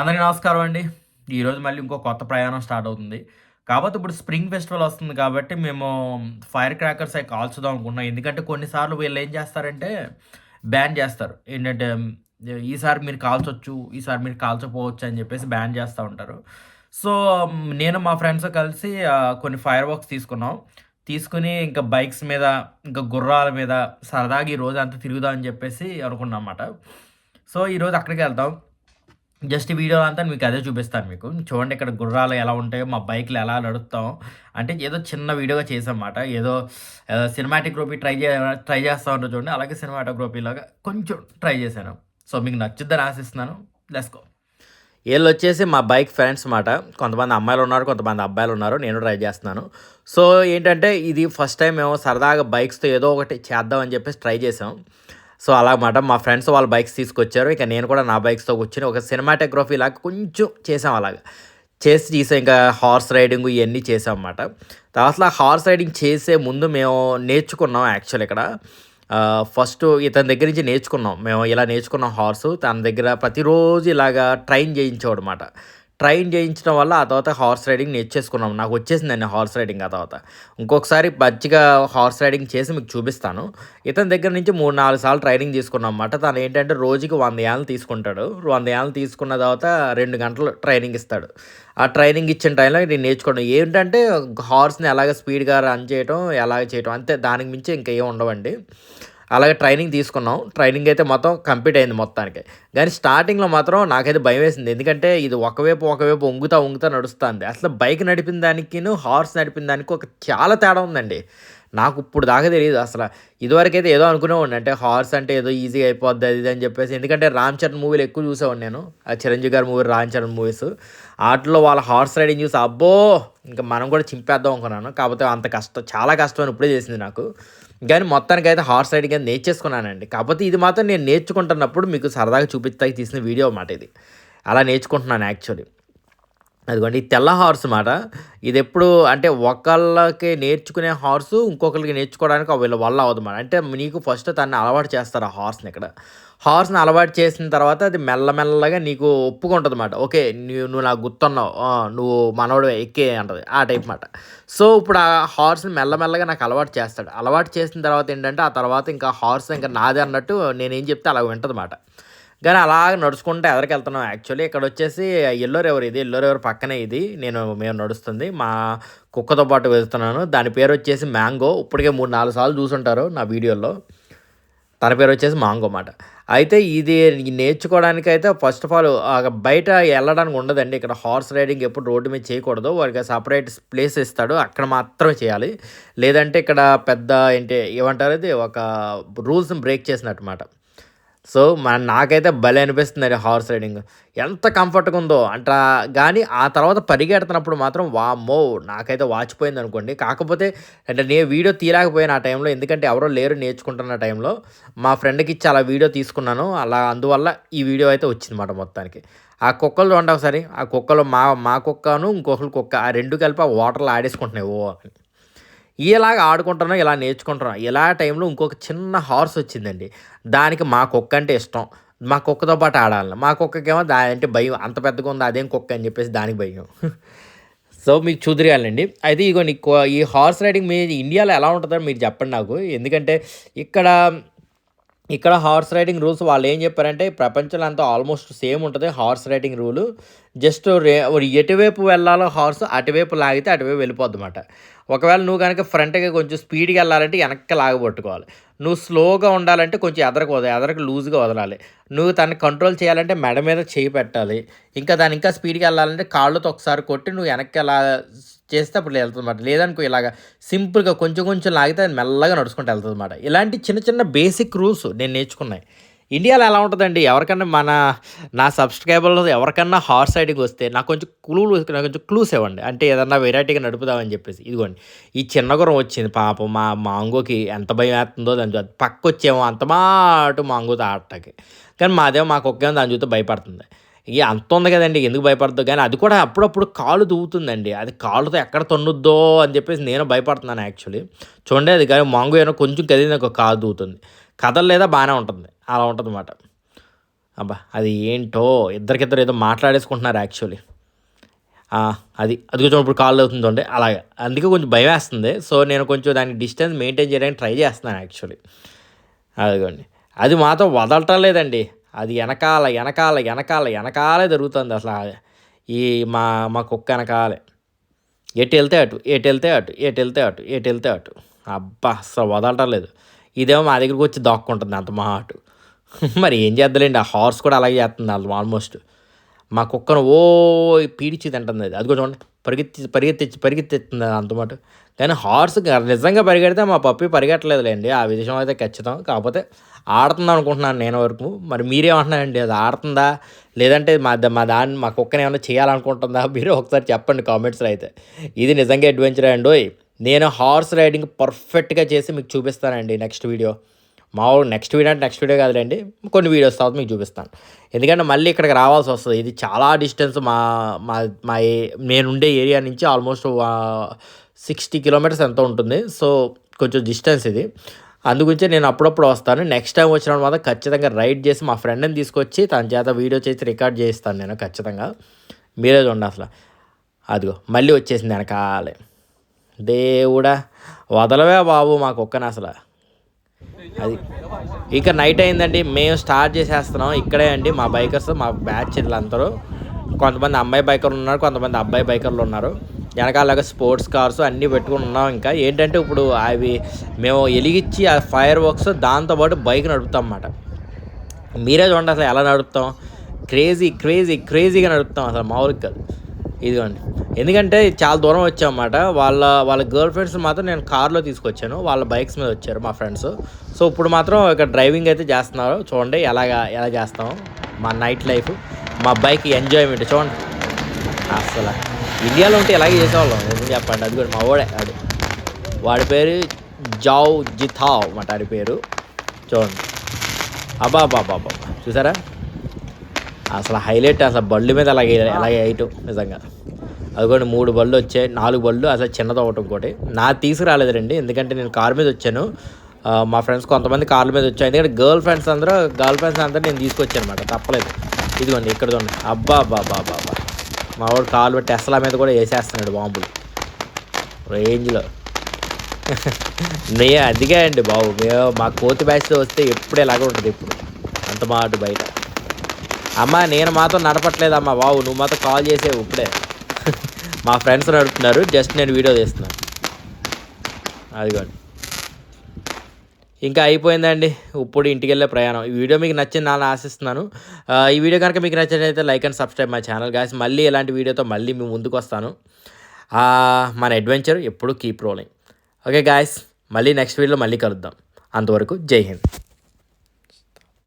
అందరికీ నమస్కారం అండి. ఈరోజు మళ్ళీ ఇంకో కొత్త ప్రయాణం స్టార్ట్ అవుతుంది. కాకపోతే ఇప్పుడు స్ప్రింగ్ ఫెస్టివల్ వస్తుంది కాబట్టి మేము ఫైర్ క్రాకర్స్ అవి కాల్చుదాం అనుకుంటున్నాం. ఎందుకంటే కొన్నిసార్లు వీళ్ళు ఏం చేస్తారంటే బ్యాన్ చేస్తారు. ఏంటంటే ఈసారి మీరు కాల్చొచ్చు ఈసారి మీరు కాల్చకపోవచ్చు అని చెప్పేసి బ్యాన్ చేస్తూ ఉంటారు. సో నేను మా ఫ్రెండ్స్ కలిసి కొన్ని ఫైర్ వర్క్స్ తీసుకున్నాం. తీసుకుని ఇంకా బైక్స్ మీద ఇంకా గుర్రాల మీద సరదాగా ఈ రోజు అంతా తిరుగుదాం అని చెప్పేసి అనుకున్నాం అన్నమాట. సో ఈరోజు అక్కడికి వెళ్తాం జస్ట్ వీడియోలో వీడియో అంతా మీకు అదే చూపిస్తాను మీకు. చూడండి ఇక్కడ గుర్రాలు ఎలా ఉంటాయో మా బైక్లు ఎలా నడుపుతాం అంటే ఏదో చిన్న వీడియోగా చేసామన్నమాట ఏదో సినిమాటిక్ ట్రై చే ట్రై చేస్తా ఉంటారు చూడండి. అలాగే సినిమాటోగ్రఫీలాగా కొంచెం ట్రై చేశాను. సో మీకు నచ్చుద్దని ఆశిస్తున్నాను. లెస్కో వీళ్ళు వచ్చేసి మా బైక్ ఫ్రెండ్స్ మాట కొంతమంది అమ్మాయిలు ఉన్నారు కొంతమంది అబ్బాయిలు ఉన్నారు. నేను ట్రై చేస్తున్నాను. సో ఏంటంటే ఇది ఫస్ట్ టైం మేము సరదాగా బైక్స్తో ఏదో ఒకటి చేద్దామని చెప్పేసి ట్రై చేసాం సో అలాగమాట. మా ఫ్రెండ్స్ వాళ్ళ బైక్స్ తీసుకొచ్చారు. ఇక నేను కూడా నా బైక్స్తో కూర్చొని ఒక సినిమాటోగ్రఫీ లాగా కొంచెం చేసాం అలాగా. చేసి చేసాం ఇంకా హార్స్ రైడింగ్ ఇవన్నీ చేసాం అన్నమాట తర్వాత హార్స్ రైడింగ్ చేసే ముందు మేము నేర్చుకున్నాం యాక్చువల్ ఇక్కడ. ఫస్ట్ ఇతని దగ్గర నుంచి నేర్చుకున్నాం. మేము ఇలా నేర్చుకున్నాం హార్స్. తన దగ్గర ప్రతిరోజు ఇలాగా ట్రైన్ చేయించేవాడు అనమాట ట్రైన్ చేయించడం వల్ల ఆ తర్వాత హార్స్ రైడింగ్ నేర్చేసుకున్నాం నాకు వచ్చేసిందండి హార్స్ రైడింగ్ ఆ తర్వాత. ఇంకొకసారి మంచిగా హార్స్ రైడింగ్ చేసి మీకు చూపిస్తాను. ఇతని దగ్గర నుంచి మూడు నాలుగు సార్లు ట్రైనింగ్ తీసుకున్నాం అన్నమాట. తను ఏంటంటే రోజుకి వంద ఏళ్ళు తీసుకుంటాడు. వంద ఏళ్ళు తీసుకున్న తర్వాత రెండు గంటలు ట్రైనింగ్ ఇస్తాడు. ఆ ట్రైనింగ్ ఇచ్చిన టైంలో నేను నేర్చుకోవడం ఏంటంటే హార్స్ని ఎలాగ స్పీడ్గా రన్ చేయడం ఎలాగ చేయడం అంతే. దానికి మించి ఇంకా ఏం ఉండవండి. అలాగే ట్రైనింగ్ తీసుకున్నాం. ట్రైనింగ్ అయితే మొత్తం కంప్లీట్ అయింది మొత్తానికి. కానీ స్టార్టింగ్లో మాత్రం నాకైతే భయం వేసింది. ఎందుకంటే ఇది ఒకవైపు ఒకవైపు వంగుతా వంగుతా నడుస్తుంది. అసలు బైక్ నడిపిన దానికిను హార్స్ నడిపిన దానికి ఒక చాలా తేడా ఉందండి. నాకు ఇప్పుడు దాకా తెలియదు అసలు. ఇదివరకైతే ఏదో అనుకునేవాడిని. అంటే హార్స్ అంటే ఏదో ఈజీగా అయిపోద్ది అది అని చెప్పేసి. ఎందుకంటే రామ్ చరణ్ మూవీలు ఎక్కువ చూసేవాడిని నేను. ఆ చిరంజీవి గారి మూవీ రామ్ చరణ్ మూవీస్. వాటిలో వాళ్ళ హార్స్ రైడింగ్ చూసి అబ్బో! ఇంకా మనం కూడా చింపేద్దాం అనుకున్నాను. కాకపోతే అంత కష్టం చాలా కష్టం అని ఇప్పుడే చేసింది నాకు. కానీ మొత్తానికి అయితే హార్స్ రైడింగ్ అనేది నేర్చేసుకున్నానండి. కాకపోతే ఇది మాత్రం నేను నేర్చుకుంటున్నప్పుడు మీకు సరదాగా చూపించడానికి తీసిన వీడియో అన్నమాట ఇది. అలా నేర్చుకుంటున్నాను యాక్చువల్లీ. అదిగోండి ఈ తెల్ల హార్స్ మాట. ఇది ఎప్పుడు అంటే ఒకళ్ళకి నేర్చుకునే హార్స్ ఇంకొకరికి నేర్చుకోవడానికి వీళ్ళ వల్ల అవ్వదు అంటే నీకు ఫస్ట్ తన్ని అలవాటు చేస్తారు ఆ హార్స్ని ఇక్కడ. హార్స్ని అలవాటు చేసిన తర్వాత అది మెల్లమెల్లగా నీకు ఒప్పుకుంటుంది అనమాట ఓకే నువ్వు నువ్వు నాకు గుర్తున్నావు. నువ్వు మనవడు ఎక్కే అంటది ఆ టైప్ మాట. సో ఇప్పుడు ఆ హార్స్ని మెల్లమెల్లగా నాకు అలవాటు చేస్తాడు. అలవాటు చేసిన తర్వాత ఏంటంటే ఆ తర్వాత ఇంకా హార్స్ ఇంకా నాదే అన్నట్టు నేనేం చెప్తే అలా వింటది కానీ అలా నడుచుకుంటే ఎదరికి వెళ్తున్నాం యాక్చువల్లీ ఇక్కడ వచ్చేసి ఎల్లో రివర్ ఇది? ఎల్లో రివర్ పక్కనే ఇది. నేను మేము నడుస్తుంది. మా కుక్కతో పాటు వెళ్తున్నాను. దాని పేరు వచ్చేసి మ్యాంగో. ఇప్పటికే మూడు నాలుగు సార్లు చూసుంటారు నా వీడియోలో. తన పేరు వచ్చేసి మాంగో మాట అయితే ఇది నేర్చుకోవడానికి అయితే ఫస్ట్ ఆఫ్ ఆల్ బయట వెళ్ళడానికి ఉండదండి. ఇక్కడ హార్స్ రైడింగ్ ఎప్పుడు రోడ్డు మీద చేయకూడదు. వాడికి సపరేట్ ప్లేస్ ఇస్తాడు. అక్కడ మాత్రమే చేయాలి. లేదంటే ఇక్కడ పెద్ద ఏంటి ఏమంటారు ఇది? ఒక రూల్స్ని బ్రేక్ చేసినట్టు మాట సో మన నాకైతే భలే అనిపిస్తుంది హార్స్ రైడింగ్. ఎంత కంఫర్ట్గా ఉందో. అంట కానీ ఆ తర్వాత పరిగెడుతున్నప్పుడు మాత్రం వామ్మో నాకైతే వాచిపోయింది అనుకోండి. కాకపోతే అంటే నేను వీడియో తీయలేకపోయాను ఆ టైంలో. ఎందుకంటే ఎవరో లేరు నేర్చుకుంటున్న టైంలో. మా ఫ్రెండ్కి ఇచ్చి అలా వీడియో తీసుకున్నాను. అలా అందువల్ల ఈ వీడియో అయితే వచ్చిందన్నమాట మొత్తానికి. ఆ కుక్కలు చూడండి ఒకసారి. ఆ కుక్కలు మా మా కుక్కను ఇంకొకరు కుక్క ఆ రెండు కలిపి ఆ వాటర్లో ఆడేసుకుంటున్నాయి. ఓ అని. ఇలాగ ఆడుకుంటున్నాం ఇలా నేర్చుకుంటున్నాం. ఇలా టైంలో ఇంకొక చిన్న హార్స్ వచ్చిందండి. దానికి మా కుక్క అంటే ఇష్టం. మా కుక్కతో పాటు ఆడాలి. మా కుక్కకేమో దాని అంటే భయం. అంత పెద్దగా ఉంది? అదేం కుక్క అని చెప్పేసి దానికి భయం. సో మీకు చూదిరియాలండి అయితే ఇగో నీకు ఈ హార్స్ రైడింగ్ మీ ఇండియాలో ఎలా ఉంటుందో మీరు చెప్పండి నాకు. ఎందుకంటే ఇక్కడ ఇక్కడ హార్స్ రైడింగ్ రూల్స్ వాళ్ళు ఏం చెప్పారంటే ప్రపంచంలో అంతా ఆల్మోస్ట్ సేమ్ ఉంటుంది హార్స్ రైడింగ్ రూలు. జస్ట్ రే ఎటువైపు వెళ్ళాలో హార్స్ అటువైపు లాగితే అటువైపు వెళ్ళిపోద్ది అనమాట ఒకవేళ నువ్వు కనుక ఫ్రంట్గా కొంచెం స్పీడ్గా వెళ్ళాలంటే వెనక్కి లాగబట్టుకోవాలి నువ్వు స్లోగా ఉండాలంటే కొంచెం ఎదరకు వదలాలి ఎదరకు లూజ్గా వదలాలి. నువ్వు తనని కంట్రోల్ చేయాలంటే మెడ మీద చేయి పెట్టాలి. ఇంకా దాని ఇంకా స్పీడ్గా వెళ్ళాలంటే కాళ్ళతో ఒకసారి కొట్టి నువ్వు వెనక్కి ఎలా చేస్తే అప్పుడు వెళ్తుంది అనమాట లేదనుకో ఇలాగ సింపుల్గా కొంచెం కొంచెం లాగితే అది మెల్లగా నడుచుకుంటూ వెళ్తుంది అనమాట ఇలాంటి చిన్న చిన్న బేసిక్ రూల్స్ నేను నేర్చుకున్నాయి. ఇండియాలో ఎలా ఉంటుందండి? ఎవరికన్నా మన నా సబ్స్క్రైబర్లో ఎవరికన్నా హార్స్ రైడింగ్ వస్తే నాకు కొంచెం క్లూలు నాకు కొంచెం క్లూస్ ఇవ్వండి. అంటే ఏదన్నా వెరైటీగా నడుపుదామని చెప్పేసి. ఇదిగోండి ఈ చిన్న గురం వచ్చింది పాపం మా మాంగోకి ఎంత భయం వేస్తుందో దాని చూస్తే పక్క వచ్చేమో అంత మాటు మాంగోతో ఆడటానికి కానీ మాదేమో మాకు ఒక్క దాని చూస్తే భయపడుతుంది. ఇక అంత ఉంది కదండి ఎందుకు భయపడద్దు కానీ అది కూడా అప్పుడప్పుడు కాలు దూవుతుందండి అది కాలుతో ఎక్కడ తన్నుద్దో అని చెప్పేసి నేను భయపడుతున్నాను యాక్చువల్లీ. చూడండి అది కానీ మాంగో ఏమో కొంచెం కదిలింది ఒక కాలు దూవుతుంది కథలు లేదా బాగానే ఉంటుంది. అలా ఉంటుంది అన్నమాట అబ్బా అది ఏంటో? ఇద్దరికిద్దరు ఏదో మాట్లాడేసుకుంటున్నారు యాక్చువల్లీ అది అది కొంచెం ఇప్పుడు కాల్ అవుతుందండి అలాగే అందుకే కొంచెం భయం వేస్తుంది. సో నేను కొంచెం దానికి డిస్టెన్స్ మెయింటైన్ చేయడానికి ట్రై చేస్తున్నాను యాక్చువల్లీ అదిగోండి. అది మాత్రం వదలటం లేదండి. అది వెనకాల వెనకాల వెనకాల వెనకాలే జరుగుతుంది అసలు. ఈ మా మా కుక్క వెనకాలే. ఎటు వెళ్తే అటు ఎటు వెళ్తే అటు ఎటు వెళ్తే అటు ఎటు వెళ్తే అటు. అబ్బా అసలు వదలటం లేదు. ఇదేమో మా దగ్గరికి వచ్చి దాక్కుంటుంది అంత మా అటు. మరి ఏం చేద్దలేండి ఆ హార్స్ కూడా అలాగే చేస్తుంది వాళ్ళు ఆల్మోస్ట్ మా కుక్కను ఓ పీడిచి తింటుంది అది. అది కూడా చూడండి పరిగెత్తి పరిగెత్తి పరిగెత్తిస్తుంది అంతమాట కానీ హార్స్ నిజంగా పరిగెడితే మా పప్పి పరిగెట్టలేదులేండి. ఆ విషయం అయితే ఖచ్చితం. కాకపోతే ఆడుతుంది అనుకుంటున్నాను నేను వరకు. మరి మీరేమంటున్నారండి? అది ఆడుతుందా? లేదంటే మా ద- మా దాన్ని మా కుక్కని ఏమైనా చేయాలనుకుంటుందా? మీరు ఒకసారి చెప్పండి కామెంట్స్లో అయితే. ఇది నిజంగా అడ్వెంచర్ అండి నేను హార్స్ రైడింగ్ పర్ఫెక్ట్గా చేసి మీకు చూపిస్తానండి నెక్స్ట్ వీడియో మా నెక్స్ట్ వీడియో అంటే నెక్స్ట్ వీడియో కాదులేండి కొన్ని వీడియోస్ తర్వాత మీకు చూపిస్తాను. ఎందుకంటే మళ్ళీ ఇక్కడికి రావాల్సి వస్తుంది. ఇది చాలా డిస్టెన్స్ మా మా మా ఏ- నేనుండే ఏరియా నుంచి ఆల్మోస్ట్ సిక్స్టీ కిలోమీటర్స్ ఎంత ఉంటుంది. సో కొంచెం డిస్టెన్స్ ఇది. అందుగురించి నేను అప్పుడప్పుడు వస్తాను. నెక్స్ట్ టైం వచ్చినప్పుడు మాత్రం ఖచ్చితంగా రైడ్ చేసి మా ఫ్రెండ్ని తీసుకొచ్చి తన చేత వీడియో చేసి రికార్డ్ చేయిస్తాను నేను ఖచ్చితంగా. మీరే చూడండి అసలు. అదిగో మళ్ళీ వచ్చేసింది వెనకాలే. దేవుడా వదలవే బాబు మాకు కుక్కని అసలు. అది. ఇక నైట్ అయిందండి మేము స్టార్ట్ చేసేస్తున్నాం. ఇక్కడే అండి మా బైకర్స్ మా బ్యాచ్ అందరూ కొంతమంది అమ్మాయి బైకర్లు ఉన్నారు కొంతమంది అబ్బాయి బైకర్లు ఉన్నారు. వెనకాలగా స్పోర్ట్స్ కార్స్ అన్నీ పెట్టుకుని ఉన్నాం ఇంకా. ఏంటంటే ఇప్పుడు అవి మేము ఎలిగిచ్చి ఆ ఫైర్ వర్క్స్ దాంతోపాటు బైక్ నడుపుతాం అన్నమాట. మీరే చూడండి అసలు ఎలా నడుపుతాం. క్రేజీ క్రేజీ క్రేజీగా నడుపుతాం అసలు మామూలుగా కాదు. ఇదిగోండి. ఎందుకంటే చాలా దూరం వచ్చామన్నమాట. వాళ్ళ వాళ్ళ గర్ల్ ఫ్రెండ్స్ మాత్రం నేను కార్లో తీసుకొచ్చాను. వాళ్ళ బైక్స్ మీద వచ్చారు మా ఫ్రెండ్స్. సో ఇప్పుడు మాత్రం ఇక డ్రైవింగ్ అయితే చేస్తున్నారు. చూడండి ఎలాగా ఎలా చేస్తాం. మా నైట్ లైఫ్ మా బైక్ ఎంజాయ్మెంట్. చూడండి. అసలు ఇండియాలో ఉంటే ఎలాగే చేసేవాళ్ళం. ఎందుకు చెప్పండి? అది కూడా మా వాడే. అది వాడి పేరు జావ్ జిథావ్ మాట వాడి పేరు. చూడండి. అబ్బా అబ్బా అబ్బా అబ్బా. చూసారా? అసలు హైలైట్ అసలు బళ్ళు మీద అలాగే అలాగే వేయటం నిజంగా. అదిగోండి మూడు బళ్ళు వచ్చాయి నాలుగు బళ్ళు అసలు చిన్నది ఒకటి ఇంకోటి. నా తీసుకురాలేదండి ఎందుకంటే నేను కార్ మీద వచ్చాను. మా ఫ్రెండ్స్ కొంతమంది కార్ల మీద వచ్చాను ఎందుకంటే గర్ల్ ఫ్రెండ్స్ అందరూ గర్ల్ ఫ్రెండ్స్ అందరూ నేను తీసుకొచ్చాను అనమాట తప్పలేదు. ఇదిగోండి ఇక్కడ చూడండి. అబ్బా అబ్బా అబ్బా అబ్బా మా వాడు కాలు పెట్టి టెస్లా మీద కూడా వేసేస్తున్నాడు బాంబులు. రేంజ్లో. నే అందుకే అండి బాబు. మేము మా కోతి బ్యాచ్తో వస్తే ఎప్పుడు ఇలాగే ఉంటుంది ఇప్పుడు. అంత మాట బయట. అమ్మ నేను మాతో నడపట్లేదమ్మా బావు నువ్వు మాత్రం కాల్ చేసేవు ఇప్పుడే. మా ఫ్రెండ్స్ నడుపుతున్నారు జస్ట్ నేను వీడియో తీస్తున్నాను అదిగోండి. ఇంకా అయిపోయిందండి ఇప్పుడు ఇంటికి వెళ్ళే ప్రయాణం. ఈ వీడియో మీకు నచ్చింది నాన్న ఆశిస్తున్నాను. ఈ వీడియో కనుక మీకు నచ్చినట్లయితే like and subscribe my channel guys. మళ్ళీ ఇలాంటి వీడియోతో మళ్ళీ మీ ముందుకు వస్తాను. మన అడ్వెంచర్ ఎప్పుడు కీప్ రోలింగ్. Okay guys. మళ్ళీ నెక్స్ట్ వీడియోలో మళ్ళీ కలుద్దాం. అంతవరకు జై హింద్.